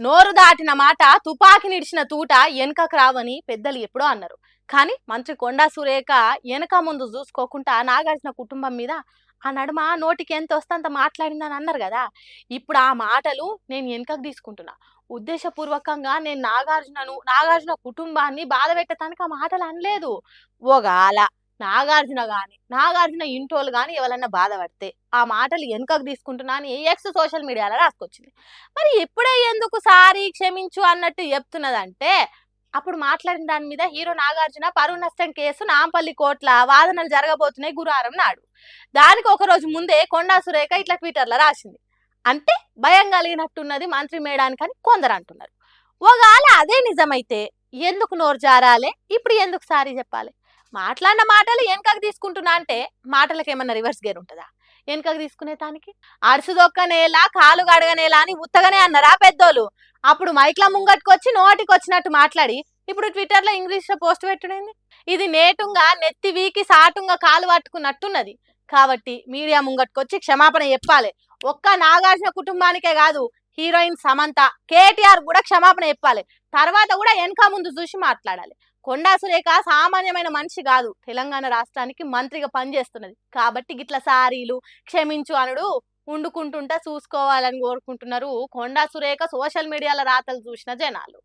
నోరు దాటిన మాట తుపాకి నిడిచిన తూట వెనకకు రావని పెద్దలు ఎప్పుడో అన్నారు. కానీ మంత్రి కొండా సురేఖ వెనక ముందు చూసుకోకుండా నాగార్జున కుటుంబం మీద ఆ నడుమ నోటికి ఎంత వస్తే అంత మాట్లాడిందని అన్నారు కదా. ఇప్పుడు ఆ మాటలు నేను వెనకకు తీసుకుంటున్నా. ఉద్దేశపూర్వకంగా నేను నాగార్జునను నాగార్జున కుటుంబాన్ని బాధ పెట్టడానికి ఆ మాటలు అనలేదు. ఒగాల నాగార్జున గాని నాగార్జున ఇంటోళ్ళు కానీ ఎవరన్నా బాధపడితే ఆ మాటలు వెనుకకు తీసుకుంటున్నా అని ఎక్స్ సోషల్ మీడియాలో రాసుకొచ్చింది. మరి ఇప్పుడే ఎందుకు సారీ క్షమించు అన్నట్టు చెప్తున్నదంటే అప్పుడు మాట్లాడిన దాని మీద హీరో నాగార్జున పరువు నష్టం కేసు నాంపల్లి కోట్ల వాదనలు జరగబోతున్నాయి గురువారం నాడు. దానికి ఒక రోజు ముందే కొండా సురేఖ ఇట్లా ట్విట్టర్లో రాసింది. అంటే భయం కలిగినట్టున్నది మంత్రి మేడానికి అని కొందరు అంటున్నారు. ఒకవేళ అదే నిజమైతే ఎందుకు నోరు జారాలే? ఇప్పుడు ఎందుకు సారీ చెప్పాలి? మాట్లాడిన మాటలు వెనకకు తీసుకుంటున్నా అంటే మాటలకు ఏమన్నా రివర్స్ గేర్ ఉంటుందా? వెనకకు తీసుకునే దానికి? అరుసుదొక్కనేలా కాలు గడగనేలా అని ఉత్తగానే అన్నారా పెద్దోళ్ళు? అప్పుడు మైక్ల ముంగట్టుకొచ్చి నోటికి వచ్చినట్టు మాట్లాడి ఇప్పుడు ట్విట్టర్లో ఇంగ్లీష్లో పోస్ట్ పెట్టుడైంది ఇది నేటుంగా నెత్తి వీకి సాటుంగా కాలు పట్టుకున్నట్టున్నది. కాబట్టి మీడియా ముంగట్టుకొచ్చి క్షమాపణ చెప్పాలి. ఒక్క నాగార్జున కుటుంబానికే కాదు హీరోయిన్ సమంత కేటీఆర్ కూడా క్షమాపణ చెప్పాలి. తర్వాత కూడా వెనక ముందు చూసి మాట్లాడాలి. కొండా సురేఖ సామాన్యమైన మనిషి కాదు. తెలంగాణ రాష్ట్రానికి మంత్రిగా పనిచేస్తున్నది. కాబట్టి గిట్ల సారీలు క్షమించు అనుడు ఉండుకుంటుంటా చూసుకోవాలని కోరుకుంటున్నారు. కొండా సురేఖ సోషల్ మీడియాల రాతలు చూసిన జనాలు.